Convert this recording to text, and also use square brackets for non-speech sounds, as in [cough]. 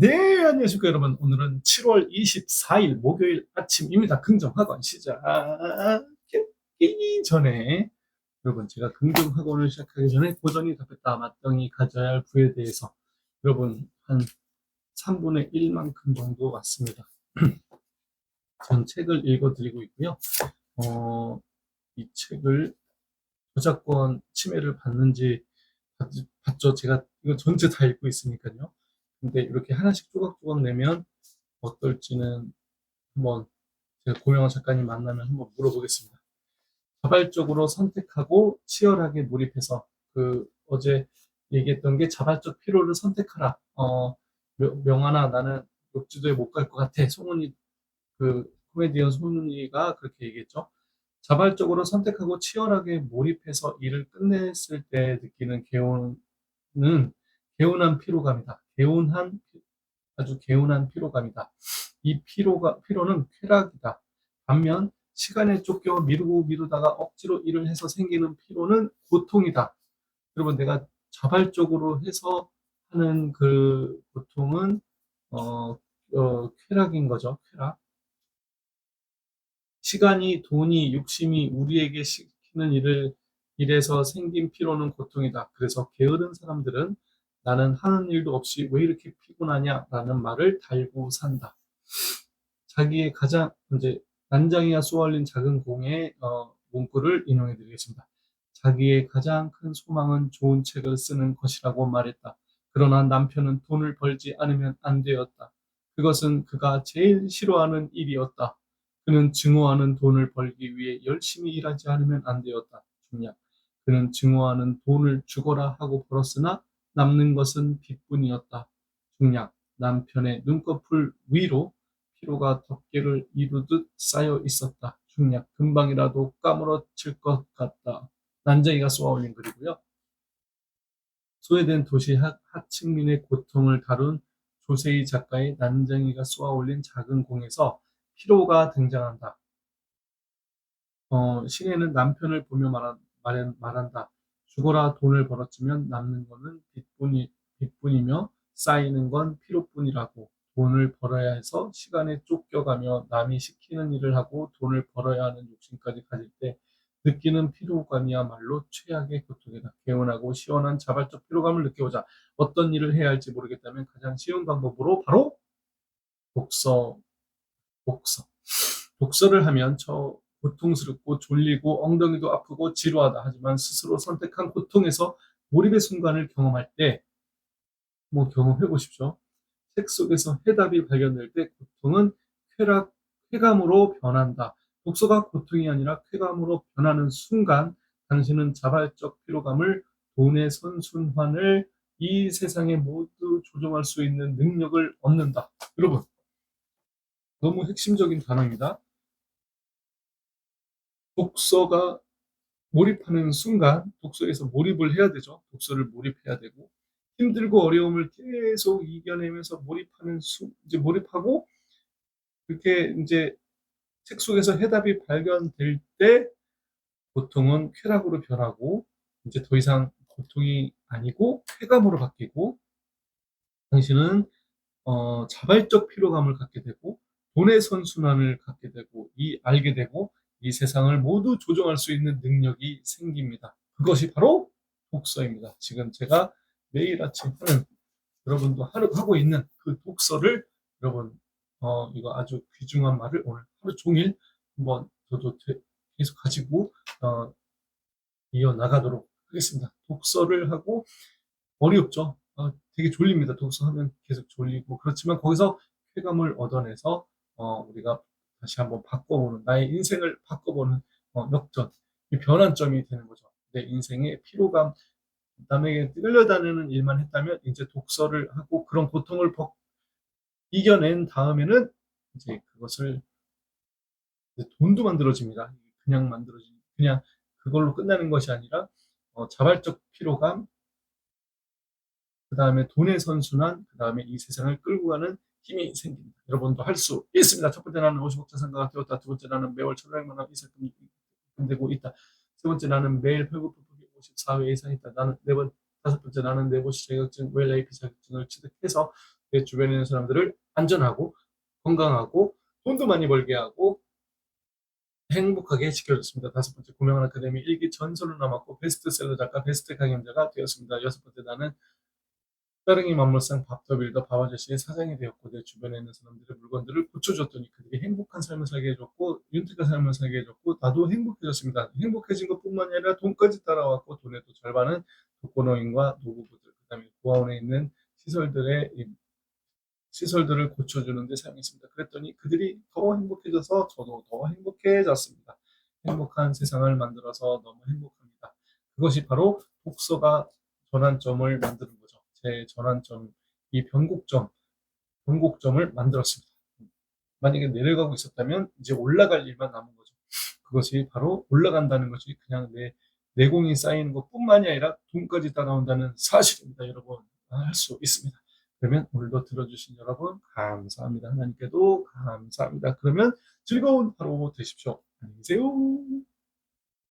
네, 안녕하십니까, 여러분. 오늘은 7월 24일 목요일 아침입니다. 긍정학원 시작하기 전에, 여러분, 제가 긍정학원을 시작하기 전에 고전이 답했다, 맞덩이 가져야 할 부에 대해서, 여러분, 한 3분의 1만큼 정도 왔습니다. [clears throat] 전 책을 읽어드리고 있고요. 어, 이 책을 저작권 침해를 받는지 받, 받죠. 제가 이거 전체 다 읽고 있으니까요. 근데 이렇게 하나씩 조각조각 내면 어떨지는 한번 제가 고명환 작가님 만나면 한번 물어보겠습니다. 자발적으로 선택하고 치열하게 몰입해서 그 어제 얘기했던 게 자발적 피로를 선택하라. 어, 명- 명하나 나는 욕지도에 못 갈 것 같아. 송은이 그 코미디언 송은이가 그렇게 얘기했죠. 자발적으로 선택하고 치열하게 몰입해서 일을 끝냈을 때 느끼는 개운은 개운한 피로감이다. 개운한 아주 개운한 피로감이다. 이 피로가 피로는 쾌락이다. 반면 시간에 쫓겨 미루고 미루다가 억지로 일을 해서 생기는 피로는 고통이다. 여러분 내가 자발적으로 해서 하는 그 고통은 어, 어, 쾌락인 거죠. 쾌락. 시간이, 돈이, 욕심이 우리에게 시키는 일을 일에서 생긴 피로는 고통이다. 그래서 게으른 사람들은 나는 하는 일도 없이 왜 이렇게 피곤하냐라는 말을 달고 산다. 자기의 가장 이제 난장이가 쏘아올린 작은 공의 어, 문구를 인용해 드리겠습니다. 자기의 가장 큰 소망은 좋은 책을 쓰는 것이라고 말했다. 그러나 남편은 돈을 벌지 않으면 안 되었다. 그것은 그가 제일 싫어하는 일이었다. 그는 증오하는 돈을 벌기 위해 열심히 일하지 않으면 안 되었다. 중략. 그는 증오하는 돈을 주거라 하고 벌었으나 남는 것은 빚뿐이었다. 중략. 남편의 눈꺼풀 위로 피로가 덮개를 이루듯 쌓여 있었다. 중략. 금방이라도 까무러칠 것 같다. 난쟁이가 쏘아 올린 글이고요. 소외된 도시 하, 하층민의 고통을 다룬 조세희 작가의 난쟁이가 쏘아 올린 작은 공에서 피로가 등장한다. 어, 신혜는 남편을 보며 말한, 말한, 말한다. 죽어라 돈을 벌었지만 남는 거는 빚뿐이, 빚뿐이며 쌓이는 건 피로뿐이라고. 돈을 벌어야 해서 시간에 쫓겨가며 남이 시키는 일을 하고 돈을 벌어야 하는 욕심까지 가질 때 느끼는 피로감이야말로 최악의 고통이다. 개운하고 시원한 자발적 피로감을 느껴보자. 어떤 일을 해야 할지 모르겠다면 가장 쉬운 방법으로 바로 독서, 독서. 독서를 하면 저 고통스럽고 졸리고 엉덩이도 아프고 지루하다. 하지만 스스로 선택한 고통에서 몰입의 순간을 경험할 때, 뭐 경험해 보십시오. 책 속에서 해답이 발견될 때 고통은 쾌락, 쾌감으로 변한다. 독서가 고통이 아니라 쾌감으로 변하는 순간 당신은 자발적 피로감을 돈의 선순환을 이 세상에 모두 조종할 수 있는 능력을 얻는다. 여러분, 너무 핵심적인 단어입니다. 독서가 몰입하는 순간 독서에서 몰입을 해야 되죠. 독서를 몰입해야 되고 힘들고 어려움을 계속 이겨내면서 몰입하는 수 이제 몰입하고 그렇게 이제 책 속에서 해답이 발견될 때 고통은 쾌락으로 변하고 이제 더 이상 고통이 아니고 쾌감으로 바뀌고 당신은 어, 자발적 피로감을 갖게 되고 돈의 선순환을 갖게 되고 이 알게 되고 이 세상을 모두 조종할 수 있는 능력이 생깁니다. 그것이 바로 독서입니다. 지금 제가 매일 아침 하는 여러분도 하루 하고 있는 그 독서를 여러분 어, 이거 아주 귀중한 말을 오늘 하루 종일 한번 저도 되- 계속 가지고 어, 이어 나가도록 하겠습니다. 독서를 하고 어렵죠. 어, 되게 졸립니다. 독서하면 계속 졸리고 그렇지만 거기서 쾌감을 얻어내서 어, 우리가 다시 한번 바꿔보는 나의 인생을 바꿔보는 어, 역전 이 변환점이 되는 거죠. 내 인생의 피로감 남에게 끌려다니는 일만 했다면 이제 독서를 하고 그런 고통을 벗- 이겨낸 다음에는 이제 그것을 이제 돈도 만들어집니다. 그냥 만들어지 그냥 그걸로 끝나는 것이 아니라 어, 자발적 피로감, 그 다음에 돈의 선순환, 그 다음에 이 세상을 끌고 가는 힘이 생깁니다. 여러분도 할 수 있습니다. 첫 번째 나는 50억 자산가가 되었다. 두 번째 나는 매월 1,500만 원 이상금이 되고 있다. 세 번째 나는 매일 혈구폭이 54회 이상 있다. 나는 네 번, 다섯 번째 나는 내보시 자격증, 웰 AP 자격증을 취득해서 내 주변에 있는 사람들을 안전하고 건강하고 돈도 많이 벌게 하고 행복하게 지켜줬습니다. 다섯 번째 고명한 아카데미 일기 전설로 남았고 베스트셀러 작가 베스트 강연자가 되었습니다. 여섯 번째 나는 따릉이 만물상 밥더빌더 밥아저씨의 사장이 되었고 내 주변에 있는 사람들의 물건들을 고쳐줬더니 그들이 행복한 삶을 살게 해줬고 윤택한 삶을 살게 해줬고 나도 행복해졌습니다. 행복해진 것뿐만 아니라 돈까지 따라왔고 돈의 또 절반은 독거노인과 노부부들 그다음에 고아원에 있는 시설들의 이 시설들을 고쳐주는 데 사용했습니다. 그랬더니 그들이 더 행복해져서 저도 더 행복해졌습니다. 행복한 세상을 만들어서 너무 행복합니다. 그것이 바로 독서가 전환점을 만드는. 제 전환점, 이 변곡점, 변곡점을 만들었습니다. 만약에 내려가고 있었다면 이제 올라갈 일만 남은 거죠. 그것이 바로 올라간다는 것이 그냥 내 내공이 쌓이는 것 뿐만이 아니라 돈까지 따라온다는 사실입니다. 여러분 할 수 있습니다. 그러면 오늘도 들어주신 여러분 감사합니다. 하나님께도 감사합니다. 그러면 즐거운 하루 되십시오. 안녕히 계세요.